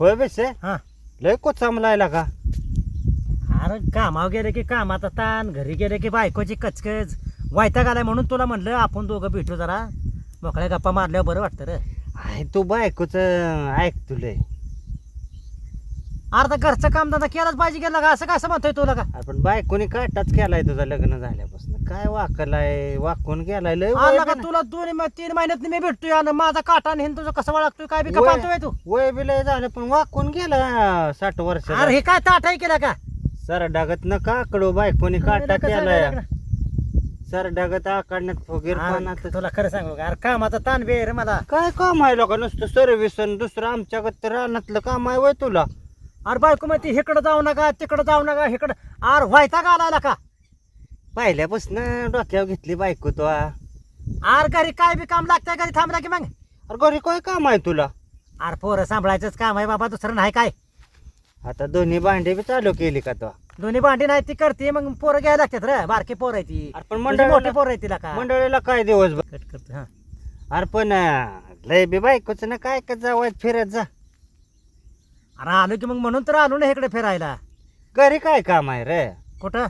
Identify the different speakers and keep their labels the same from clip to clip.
Speaker 1: होय बेसे?
Speaker 2: हा.
Speaker 1: लय कोचामलायला का?
Speaker 2: अरे कामावर गेले की कामाचा ताण घरी गेले की बायकोची कचकच. वायताग आलाय म्हणून तुला म्हणलं आपण दोघं भेटू जरा. मोकळ्या गप्पा मारल्यावर बरं वाटतं रे.
Speaker 1: आहे तू बायकोच ऐक तुले.
Speaker 2: अरे तर घरचं काम धंदा केलाच पाहिजे गेला का असं कसं म्हणतोय तुला का
Speaker 1: आपण बायकोनी काटाच केलाय तुझं लग्न झाल्यापासून? काय वाकलाय? वाकून गेलाय लय वय
Speaker 2: आला का
Speaker 1: बी
Speaker 2: तुला दोन म- तीन महिन्यात मी भेटतोय आणि माझा काटा आणि तुझं कसं वळखतोय काय बी का
Speaker 1: वय-
Speaker 2: पाहतोय तू?
Speaker 1: वय बी लय झालं पण वाकून गेला साठ वर्ष
Speaker 2: अरे हे काय ताटाई केला का?
Speaker 1: सर डागत न का आकडो बायकोनी काटा
Speaker 2: कसं
Speaker 1: केलाय? सर डागत आकडण्यात फुगीर
Speaker 2: अरे, तुला खरं सांगू का? अरे कामाचा ताण बे रे मला.
Speaker 1: काय काम आहे लोक नुसतं सर्व्हिस दुसरं आमच्याकडे रानातलं काम आहे वय तुला.
Speaker 2: अरे बायको मग ती इकडं जाऊ नका तिकडं जाऊ नका इकडं अरे व्हायता का आला का?
Speaker 1: पहिल्यापासून डोक्यावर घेतली बायको तो. अरे
Speaker 2: अरे घरी काय बी काम लागतंय घरी थांबला की मग.
Speaker 1: घरी काय काम आहे तुला?
Speaker 2: अरे पोरं सांभाळायचंच काम आहे बाबा दुसरं नाही काय.
Speaker 1: आता दोन्ही भांडी बी चालू केली का तो?
Speaker 2: दोन्ही भांडी नाही ती करते मग पोरं घ्यायला लागतात रे. बारकी पोरं आहे ती.
Speaker 1: अरे पण
Speaker 2: तुझी
Speaker 1: मंडळाला-
Speaker 2: मोठी पोरं आहे तिला का?
Speaker 1: मंडळीला काय दिवस
Speaker 2: कट करते हा.
Speaker 1: अरे पण लय बी बायकोच ना काय का जावं फिरत जा.
Speaker 2: अरे आलो की मग म्हणून तर आलो ना इकडे फिरायला.
Speaker 1: घरी काय काम आहे रे?
Speaker 2: कुठं?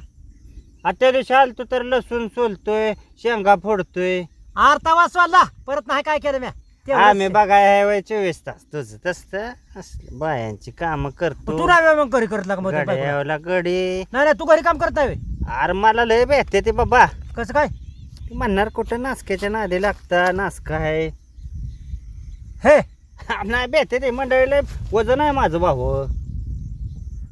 Speaker 1: आता दिवशी आलतो तर लसूण सोलतोय शेंगा फोडतोय.
Speaker 2: अरे तवा वाला परत नाही काय केलं म्या? तेवढंच.
Speaker 1: आम्ही. बघाय आहे वय चोवीस तास तुझं तसं असलं. बायांची काम करतो.
Speaker 2: तू नाही मग घरी करत लागा मग तुझ्या बायकोला.
Speaker 1: गड्यावला गडी
Speaker 2: नाही नाही तू घरी काम करताय व्हय.
Speaker 1: अरे मला लय भेटते ते बाबा.
Speaker 2: कसं काय?
Speaker 1: म्हणणार कुठं नासक्याच्या नादी लागता नासका आहे.
Speaker 2: हे
Speaker 1: नाही भेटते ते मंडळीला वजन आहे माझं भाऊ.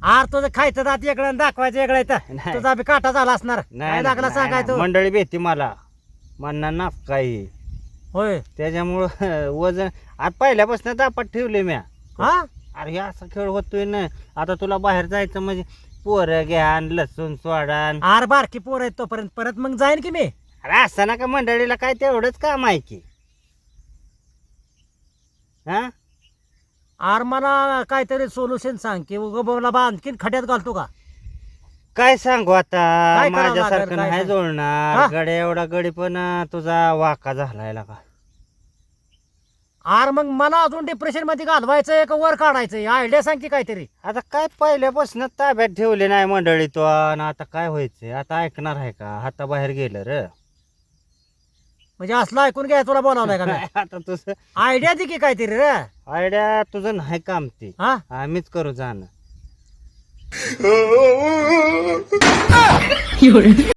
Speaker 2: आर तुझं खायचं दात इकडं दाखवायचं इकडं इथं.
Speaker 1: नाही.
Speaker 2: तुझा बी काटा झाला असणार. काय
Speaker 1: नाही,
Speaker 2: सांगाय
Speaker 1: नाही,
Speaker 2: तू?
Speaker 1: मंडळी भेटते मला. म्हणणार नासका आहे
Speaker 2: होय.
Speaker 1: त्याच्यामुळं वजन आता पहिल्यापासून दापात ठेवले म्या.
Speaker 2: हा?
Speaker 1: अरे हे असा खेळ होतोय ना. आता तुला बाहेर जायचं म्हणजे पोरं घ्या लसूण सोडान
Speaker 2: आर बारकी पोर आहेत तोपर्यंत परत मग जाईन की मी?
Speaker 1: अरे असं ना का मंडळीला काय तेवढंच काम आहे की. हा?
Speaker 2: आर मला काहीतरी सोल्युशन सांग की उगवला बा आणखीन खड्यात घालतो का?
Speaker 1: काय सांगू आता?
Speaker 2: काय करावं लागेल,
Speaker 1: माझ्यासारखं
Speaker 2: काय
Speaker 1: नाही? जोडणार? गड्या एवढा गडी पण अं, तुझा वाका झालाय का
Speaker 2: आर मग मला अजून डिप्रेशनमध्ये घालवायचंय का वर काढायचंय? आयडिया सांग की काहीतरी.
Speaker 1: आता काय पहिल्यापासून ताब्यात ठेवले नाही मंडळी तो. आणि आता काय व्हायचंय? आता ऐकणार आहे का? हाताबाहेर गेलं र.
Speaker 2: म्हणजे असलं ऐकून घ्याय तुला बोलावलंय का?
Speaker 1: आता तुझं
Speaker 2: आयडिया दे की काहीतरी रे.
Speaker 1: आयडिया तुझं नाही काम ते.
Speaker 2: हा?
Speaker 1: आम्हीच करू जाणं.